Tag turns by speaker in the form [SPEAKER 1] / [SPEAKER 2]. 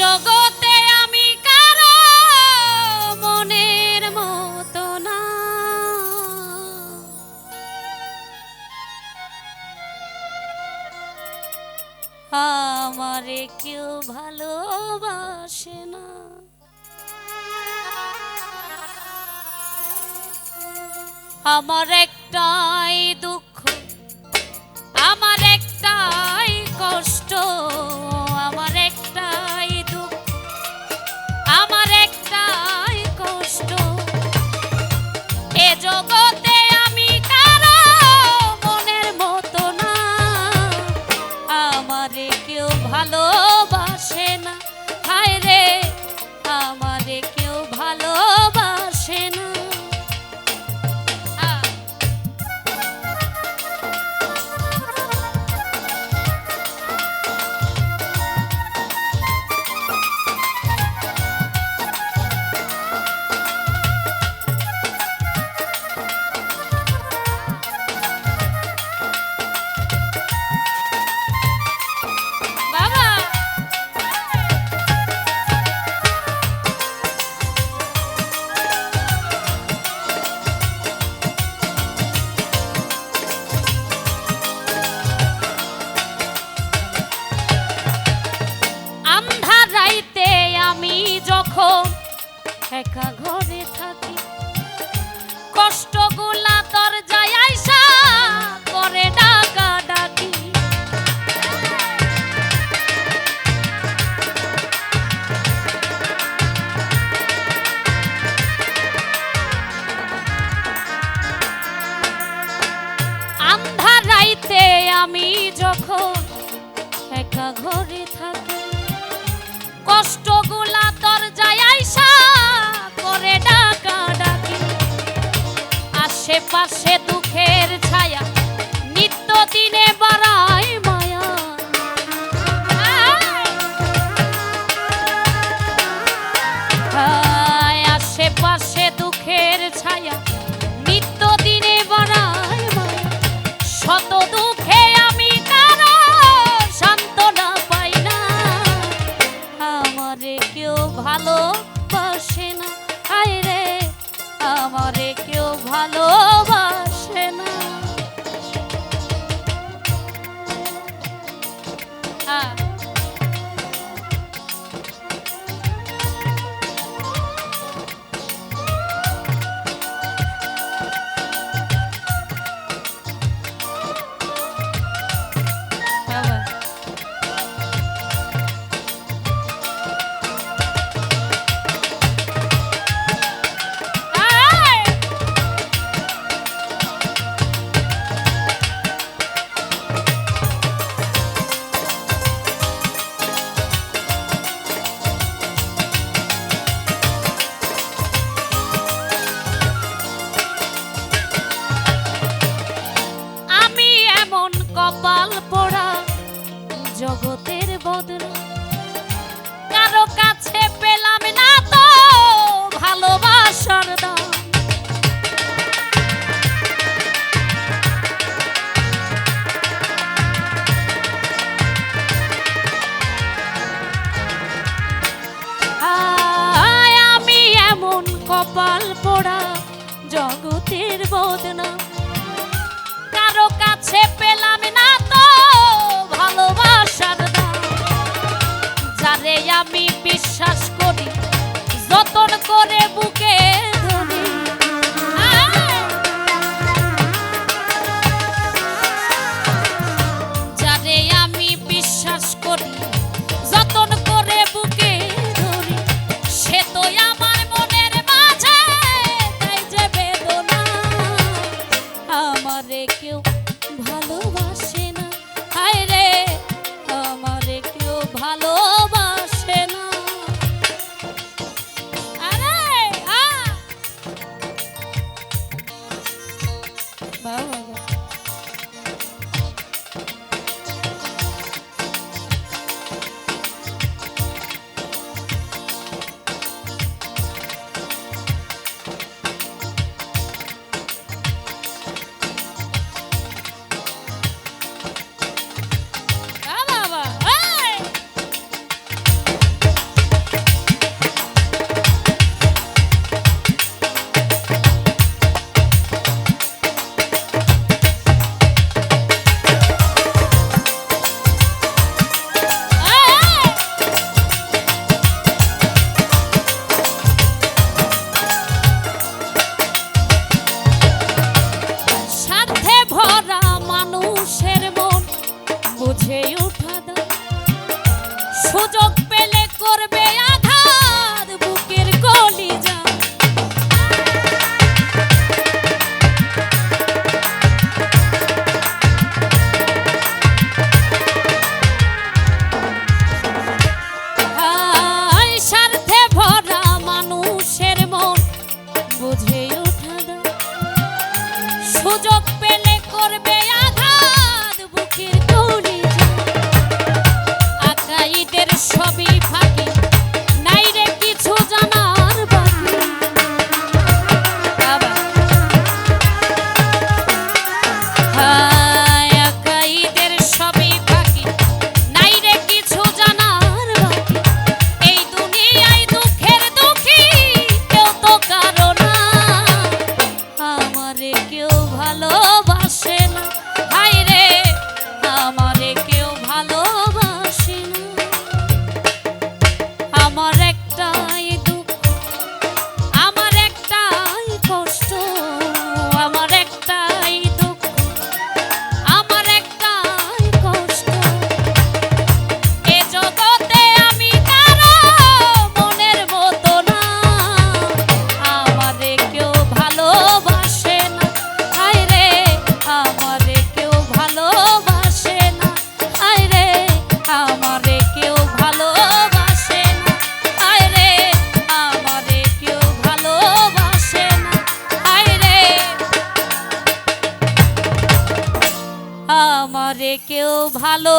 [SPEAKER 1] জগতে আমি কারও মনের মতো না। আমারে কেউ ভালোবাসে না। আমার একটাই দুঃখ একা ঘরে থাকি। কষ্টগুলা দরজায় আইসা করে ডাকা ডাকি। আমি যখন একা ঘরে থাকি, কষ্টগুলা দরজায় আইসা ser parceiro do বদনাম কারও কাছে সেই উঠাদা সুযোগ পেলে করবে আর কেউ কেউ ভালো